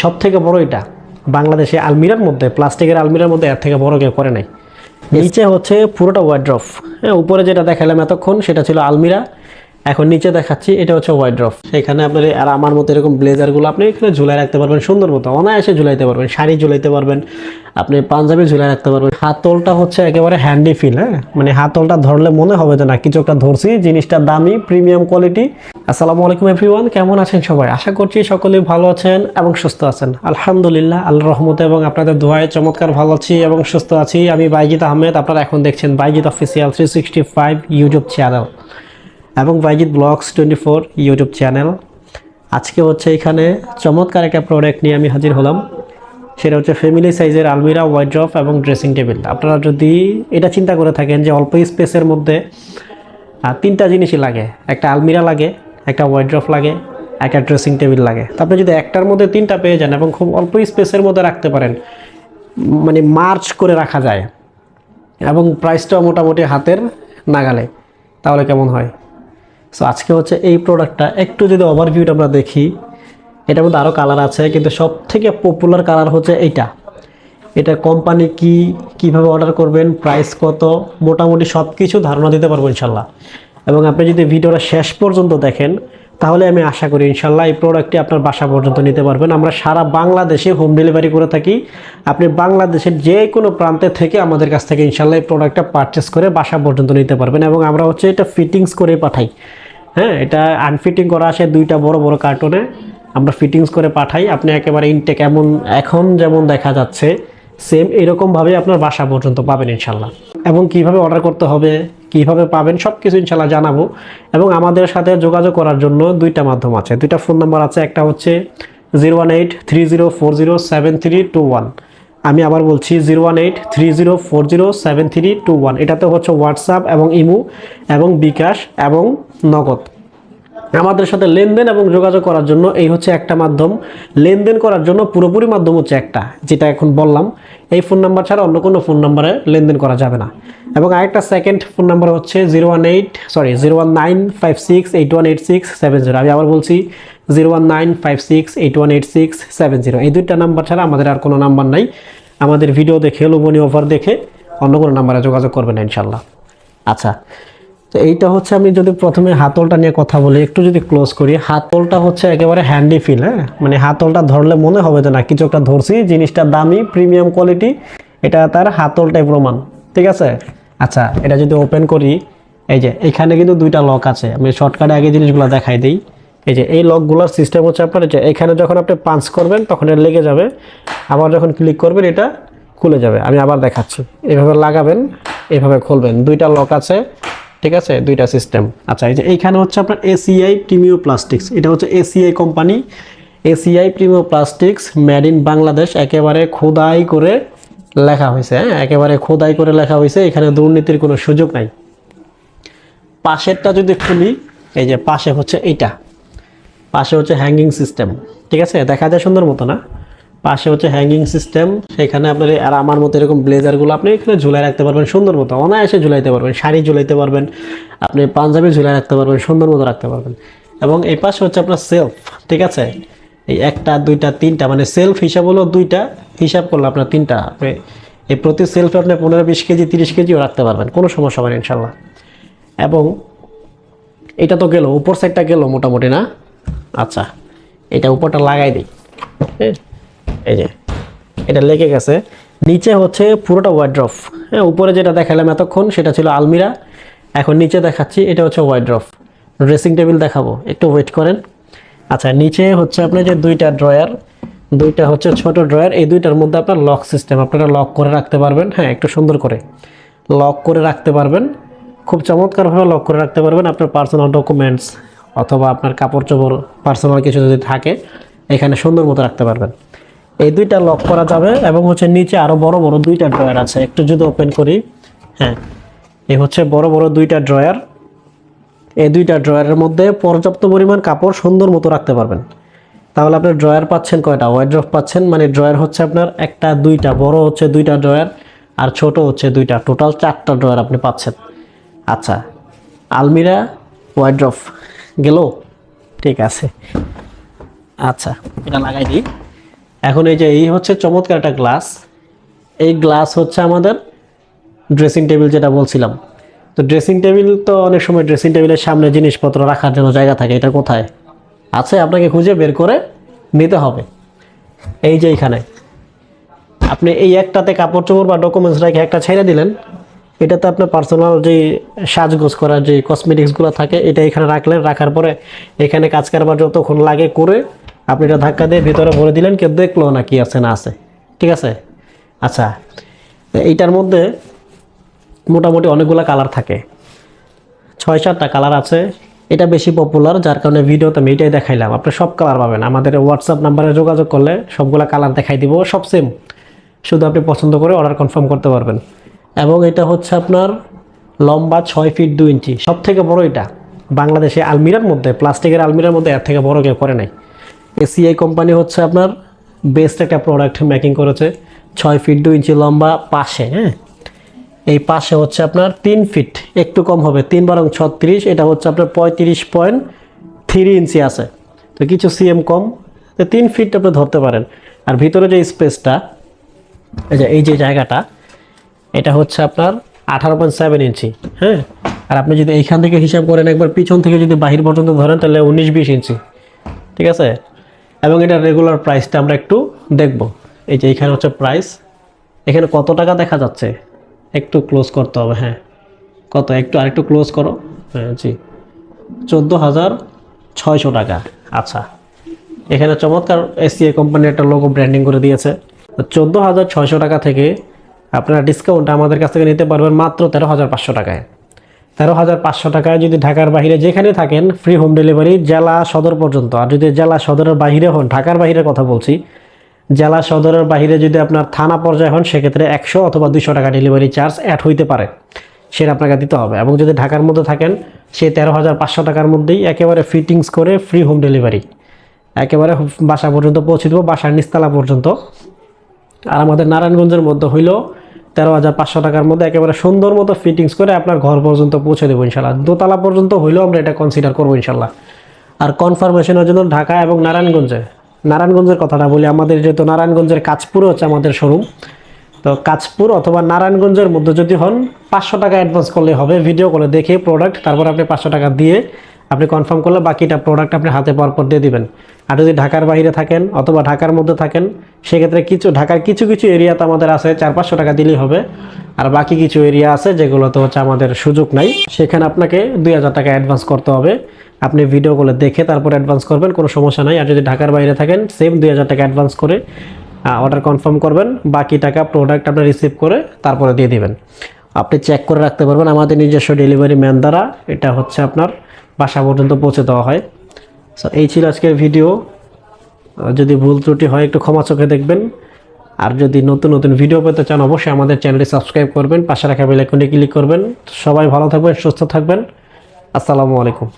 সব থেকে বড় এটা বাংলাদেশে আলমিরার মধ্যে প্লাস্টিকের আলমিরার মধ্যে এর থেকে বড় কেউ করে নাই। নিচে হচ্ছে পুরোটা ওয়াইড্রফ হ্যাঁ উপরে যেটা দেখালাম এতক্ষণ সেটা ছিল আলমিরা। এখন নিচে দেখাচ্ছি, এটা হচ্ছে ওয়াইড্রফ সেখানে আপনার আর আমার মতো এরকম ব্লেজারগুলো আপনি এখানে ঝুলাই রাখতে পারবেন, সুন্দর মতো। অনায়াসে ঝুলাইতে পারবেন, শাড়ি ঝুলাইতে পারবেন, আপনি পাঞ্জাবি ঝুলাই রাখতে পারবেন। হাতলটা হচ্ছে একেবারে হ্যান্ডি ফিল হ্যাঁ? মানে হাতলটা ধরলে মনে হবে যে না, কিছু একটা ধরছি, জিনিসটা দামি প্রিমিয়াম কোয়ালিটি আসসালামু আলাইকুম এভরিওয়ান কেমন আছেন সবাই? আশা করছি সকলেই ভালো আছেন এবং সুস্থ আছেন। আলহামদুলিল্লাহ আল্লাহ রহমতে এবং আপনাদের দোয়ায় চমৎকার ভালো আছি এবং সুস্থ আছি। আমি বাইজিৎ আহমেদ, আপনারা এখন দেখছেন Baijit official three sixty five YouTube channel এবং Baijit blogs twenty four YouTube channel আজকে হচ্ছে এখানে চমৎকার একটা প্রোডাক্ট নিয়ে আমি হাজির হলাম। সেটা হচ্ছে ফ্যামিলি সাইজের আলমিরা ওয়াইড্রফ এবং ড্রেসিং টেবিল আপনারা যদি এটা চিন্তা করে থাকেন যে অল্প স্পেসের মধ্যে তিনটা জিনিসই লাগে। একটা আলমিরা লাগে, একটা ওয়াইড্রফ লাগে, একটা ড্রেসিং টেবিল লাগে। তারপরে যদি একটার মধ্যে তিনটা পেয়ে যান এবং খুব অল্প স্পেসের মধ্যে রাখতে পারেন মানে মার্চ করে রাখা যায়। এবং প্রাইসটাও মোটামুটি হাতের নাগালে। তাহলে কেমন হয়? সো আজকে হচ্ছে এই প্রোডাক্টটা একটু যদি ওভারভিউটা আমরা দেখি, এটার মধ্যে আরও কালার আছে, কিন্তু সব থেকে পপুলার কালার হচ্ছে এইটা। এটা কোম্পানি কি, কীভাবে অর্ডার করবেন প্রাইস কত, মোটামুটি সব কিছু ধারণা দিতে পারব ইনশাল্লাহ এবং আপনি যদি ভিডিওটা শেষ পর্যন্ত দেখেন, তাহলে আমি আশা করি ইনশাল্লাহ এই প্রোডাক্টটি আপনার বাসা পর্যন্ত নিতে পারবেন। আমরা সারা বাংলাদেশে হোম ডেলিভারি করে থাকি। আপনি বাংলাদেশের যে কোনো প্রান্তে থেকে আমাদের কাছ থেকে ইনশাল্লাহ এই প্রোডাক্টটা পারচেস করে বাসা পর্যন্ত নিতে পারবেন। এবং আমরা হচ্ছে এটা ফিটিংস করে পাঠাই। হ্যাঁ এটা আনফিটিং করা আসে দুইটা বড় বড় কার্টুনে আমরা ফিটিংস করে পাঠাই। আপনি একেবারে ইনটেক এমন এখন যেমন দেখা যাচ্ছে সেম এরকমভাবে আপনার বাসা পর্যন্ত পাবেন ইনশাল্লাহ। এবং কীভাবে অর্ডার করতে হবে, কীভাবে পাবেন সব কিছু ইনশাল্লাহ জানাব। এবং আমাদের সাথে যোগাযোগ করার জন্য দুইটা মাধ্যম আছে। দুইটা ফোন নাম্বার আছে, একটা হচ্ছে zero one eight three zero four zero seven three two one আমি আবার বলছি zero one eight three zero four zero seven three two one এটাতে হচ্ছে হোয়াটসঅ্যাপ এবং ইমো এবং বিকাশ এবং নগদ আমাদের সাথে লেনদেন এবং যোগাযোগ করার জন্য এই হচ্ছে একটা মাধ্যম। লেনদেন করার জন্য পুরোপুরি মাধ্যম হচ্ছে একটা, যেটা এখন বললাম। এই ফোন নাম্বার ছাড়া অন্য কোনো ফোন নাম্বারে লেনদেন করা যাবে না। এবং আরেকটা সেকেন্ড ফোন নাম্বার হচ্ছে zero one eight sorry zero one nine five six eight one eight six seven zero আমি আবার বলছি zero one nine five six eight one eight six seven zero এই দুইটা নাম্বার ছাড়া আমাদের আর কোনো নাম্বার নাই। আমাদের ভিডিও দেখে, লোভনীয় অফার দেখে অন্য কোনো নাম্বারে যোগাযোগ করবেন ইনশাল্লাহ আচ্ছা তো এইটা হচ্ছে আমি যদি প্রথমে হাতলটা নিয়ে কথা বলি, একটু যদি ক্লোজ করি, হাতলটা হচ্ছে একেবারে হ্যান্ডি ফিল হ্যাঁ? মানে হাতলটা ধরলে মনে হবে যে না, কিছু একটা ধরছি, জিনিসটা দামি প্রিমিয়াম কোয়ালিটি এটা তার হাতলটাই প্রমাণ, ঠিক আছে? আচ্ছা এটা যদি ওপেন করি, এই যে এখানে কিন্তু দুইটা লক আছে, আমি শর্টকাটে আগে জিনিসগুলো দেখাই দিই। এই যে এই লকগুলোর সিস্টেম হচ্ছে আপনার যে এখানে যখন আপনি পাঞ্চ করবেন, তখন এটা লেগে যাবে, আবার যখন ক্লিক করবেন, এটা খুলে যাবে, আমি আবার দেখাচ্ছি। এভাবে লাগাবেন, এভাবে খুলবেন, দুইটা লক আছে। ঠিক আছে? দুইটা সিস্টেম আচ্ছা এই যে এইখানে হচ্ছে আপনার এসিআই প্রিমিও প্লাস্টিক্স এটা হচ্ছে ACI company ACI Premio plastics made in Bangladesh একেবারে খোদাই করে লেখা হয়েছে হ্যাঁ? একেবারে খোদাই করে লেখা হয়েছে, এখানে দুর্নীতির কোনো সুযোগ নাই। পাশেরটা যদি খুলি, এই যে পাশে হচ্ছে এইটা। পাশে হচ্ছে হ্যাঙ্গিং সিস্টেম ঠিক আছে? দেখা যায় সুন্দর মতো না? পাশে হচ্ছে হ্যাঙ্গিং সিস্টেম সেখানে আপনার আর আমার মতো এরকম ব্লেজারগুলো আপনি এখানে ঝুলাই রাখতে পারবেন, সুন্দর মতো, অনায়াসে ঝুলাইতে পারবেন, শাড়ি ঝুলাইতে পারবেন, আপনি পাঞ্জাবি ঝুলাই রাখতে পারবেন, সুন্দর মতো রাখতে পারবেন। এবং এই পাশে হচ্ছে আপনার সেলফ ঠিক আছে? এই একটা, দুইটা, তিনটা মানে সেলফ হিসাব হলো দুইটা, হিসাব করলে আপনার তিনটা, আপনি এই প্রতি সেলফে আপনি পনেরো, বিশ কেজি, তিরিশ কেজিও রাখতে পারবেন, কোনো সমস্যা হবে না ইনশাল্লাহ এবং এটা তো গেল, উপর সাইডটা গেল মোটামুটি, না? আচ্ছা এটা উপরটা লাগাই দিই হ্যাঁ? এই যে, এটা লেগে গেছে। নিচে হচ্ছে পুরোটা ওয়াইড্রফ হ্যাঁ উপরে যেটা দেখালাম এতক্ষণ, সেটা ছিল আলমিরা। এখন নিচে দেখাচ্ছি, এটা হচ্ছে ওয়াইড্রফ ড্রেসিং টেবিল দেখাবো, একটু ওয়েট করেন। আচ্ছা নিচে হচ্ছে আপনার যে দুইটা ড্রয়ার দুইটা হচ্ছে ছোট ড্রয়ার এই দুইটার মধ্যে আপনার লক সিস্টেম আপনারা লক করে রাখতে পারবেন। হ্যাঁ একটু সুন্দর করে। লক করে রাখতে পারবেন। খুব চমৎকারভাবে লক করে রাখতে পারবেন আপনার পার্সোনাল ডকুমেন্টস অথবা আপনার কাপড় চোপড় পার্সোনাল কিছু যদি থাকে, এখানে সুন্দর মতো রাখতে পারবেন। এই দুইটা লক করা যাবে এবং হচ্ছে নিচে আরও বড় বড় দুইটা ড্রয়ার আছে। একটু যদি ওপেন করি হ্যাঁ এই হচ্ছে বড় বড় দুইটা ড্রয়ার এই দুইটা ড্রয়ারের মধ্যে পর্যাপ্ত পরিমাণ কাপড় সুন্দর মতো রাখতে পারবেন। তাহলে আপনি ড্রয়ার পাচ্ছেন কয়টা? ওয়াইড্রফ পাচ্ছেন মানে ড্রয়ার হচ্ছে আপনার একটা, দুইটা, বড় হচ্ছে দুইটা ড্রয়ার আর ছোট হচ্ছে দুইটা। টোটাল চারটা ড্রয়ার আপনি পাচ্ছেন। আচ্ছা আলমিরা ওয়াইড্রফ গেল? ঠিক আছে। আচ্ছা এটা লাগাই দিই। এখন এই যে এই হচ্ছে চমৎকার একটা গ্লাস। এই গ্লাস হচ্ছে আমাদের ড্রেসিং টেবিল যেটা বলছিলাম। তো ড্রেসিং টেবিল তো অনেক সময় ড্রেসিং টেবিলের সামনে জিনিসপত্র রাখার জন্য জায়গা থাকে, এটা কোথায়? আছে, আপনাকে খুঁজে বের করে নিতে হবে। এই যে এইখানে আপনি এই একটাতে কাপড় চোপড় বা ডকুমেন্টস রেখে একটা ছেড়ে দিলেন, এটাতে আপনার পার্সোনাল যে সাজগোজ করার যে কসমেটিক্সগুলো থাকে, এটা এখানে রাখলেন, রাখার পরে এখানে কাজ কারবার যতক্ষণ লাগে করে আপনি এটা ধাক্কা দিয়ে ভিতরে ভরে দিলেন, কেউ দেখল না কি আছে, না আছে। ঠিক আছে? আচ্ছা এইটার মধ্যে মোটামুটি অনেকগুলো কালার থাকে। ছয়, সাতটা কালার আছে। এটা বেশি পপুলার, যার কারণে ভিডিওতে আমি এটাই দেখাইলাম। আপনি সব কালার পাবেন। আমাদের হোয়াটসঅ্যাপ নাম্বারে যোগাযোগ করলে সবগুলো কালার দেখাই দিব। সব সেম শুধু আপনি পছন্দ করে অর্ডার কনফার্ম করতে পারবেন। এবং এটা হচ্ছে আপনার লম্বা ছয় ফিট দু ইঞ্চি সব থেকে বড় এটা। বাংলাদেশে আলমিরার মধ্যে, প্লাস্টিকের আলমিরার মধ্যে এর থেকে বড় কেউ করে নাই। এসিআই কোম্পানি হচ্ছে আপনার বেস্ট একটা প্রোডাক্ট মেকিং করেছে, ছয় ফিট দু ইঞ্চি লম্বা পাশে হ্যাঁ? এই পাশে হচ্ছে আপনার তিন ফিট একটু কম হবে, তিন বারং ছত্রিশ, এটা হচ্ছে আপনার পঁয়ত্রিশ পয়েন্ট থ্রি ইঞ্চি আছে। তো কিছু সিএম কম, তো তিন ফিট আপনি ধরতে পারেন। আর ভিতরে যে স্পেসটা যে, এই যে জায়গাটা, এটা হচ্ছে আপনার আঠারো পয়েন্ট সেভেন ইঞ্চি হ্যাঁ? আর আপনি যদি এইখান থেকে হিসাব করেন, একবার পিছন থেকে যদি বাহির পর্যন্ত ধরেন, তাহলে উনিশ, বিশ ইঞ্চি ঠিক আছে? এবং এটা রেগুলার প্রাইসটা আমরা একটু দেখব। এই যে এখানে হচ্ছে প্রাইস এখানে কত টাকা দেখা যাচ্ছে? একটু ক্লোজ করতে হবে হ্যাঁ। কত? একটু আরেকটু ক্লোজ করো। হ্যাঁ জি। চোদ্দ হাজার ছয়শো টাকা। আচ্ছা। এখানে চমৎকার এসিএ কোম্পানির একটা লোগো ব্র্যান্ডিং করে দিয়েছে। চোদ্দ হাজার ছয়শো টাকা থেকে আপনারা ডিসকাউন্ট আমাদের কাছ থেকে নিতে পারবেন মাত্র তেরো হাজার পাঁচশো টাকায়। তেরো হাজার পাঁচশো টাকায় যদি ঢাকার বাইরে যেখানে থাকেন ফ্রি হোম ডেলিভারি জেলা সদর পর্যন্ত। আর যদি জেলা সদরের বাইরে হন, ঢাকার বাহিরে কথা বলছি, জেলা সদরের বাহিরে যদি আপনার থানা পর্যায়ে হন, সেক্ষেত্রে একশো অথবা দুশো টাকা ডেলিভারি চার্জ অ্যাড হইতে পারে। সেটা আপনাকে দিতে হবে। এবং যদি ঢাকার মধ্যে থাকেন সেই তেরো হাজার পাঁচশো টাকার মধ্যেই একেবারে ফিটিংস করে ফ্রি হোম ডেলিভারি একেবারে বাসা পর্যন্ত পৌঁছে দেবো, বাসার নিস্তালা পর্যন্ত। আর আমাদের নারায়ণগঞ্জের মধ্যে হইল তেরো হাজার পাঁচশো টাকার মধ্যে একেবারে সুন্দর মতো ফিটিংস করে আপনার ঘর পর্যন্ত পৌঁছে দেবো ইনশাল্লাহ দোতলা পর্যন্ত হইলেও আমরা এটা কনসিডার করব ইনশাল্লাহ আর কনফার্মেশনের জন্য ঢাকা এবং নারায়ণগঞ্জে, নারায়ণগঞ্জের কথাটা বলি, আমাদের যেহেতু নারায়ণগঞ্জের কাজপুরে হচ্ছে আমাদের শোরুম তো কাজপুর অথবা নারায়ণগঞ্জের মধ্যে যদি হন, পাঁচশো টাকা অ্যাডভান্স করলে হবে ভিডিও করে দেখে প্রোডাক্ট তারপর আপনি পাঁচশো টাকা দিয়ে আপনি কনফার্ম করলে বাকিটা প্রোডাক্ট আপনি হাতে পাওয়ার পর দিয়ে দিবেন। আর যদি ঢাকার বাইরে থাকেন অথবা ঢাকার মধ্যে থাকেন সেক্ষেত্রে কিছু, ঢাকার কিছু কিছু এরিয়াতে আমাদের আছে চার পাঁচশো টাকা দিলেই হবে। আর বাকি কিছু এরিয়া আছে যেগুলোতে হচ্ছে আমাদের সুযোগ নাই। সেখানে আপনাকে দুই হাজার টাকা অ্যাডভান্স করতে হবে। আপনি ভিডিওগুলো দেখে তারপর অ্যাডভান্স করবেন, কোনো সমস্যা নাই। আর যদি ঢাকার বাইরে থাকেন সেম দুই হাজার টাকা অ্যাডভান্স করে অর্ডার কনফার্ম করবেন। বাকি টাকা প্রোডাক্ট আপনি রিসিভ করে তারপরে দিয়ে দেবেন। আপনি চেক করে রাখতে পারবেন আমাদের নিজস্ব ডেলিভারি ম্যান দ্বারা। এটা হচ্ছে আপনার বাসা পর্যন্ত পৌঁছে দেওয়া হয়। সো এই ছিল আজকের ভিডিও যদি ভুল ত্রুটি হয়, একটু ক্ষমা চোখে দেখবেন। আর যদি নতুন নতুন ভিডিও পেতে চান, অবশ্যই আমাদের চ্যানেলটি সাবস্ক্রাইব করবেন, পাশে রাখা বেলাইকনে ক্লিক করবেন। সবাই ভালো থাকবেন, সুস্থ থাকবেন। আসসালামু আলাইকুম।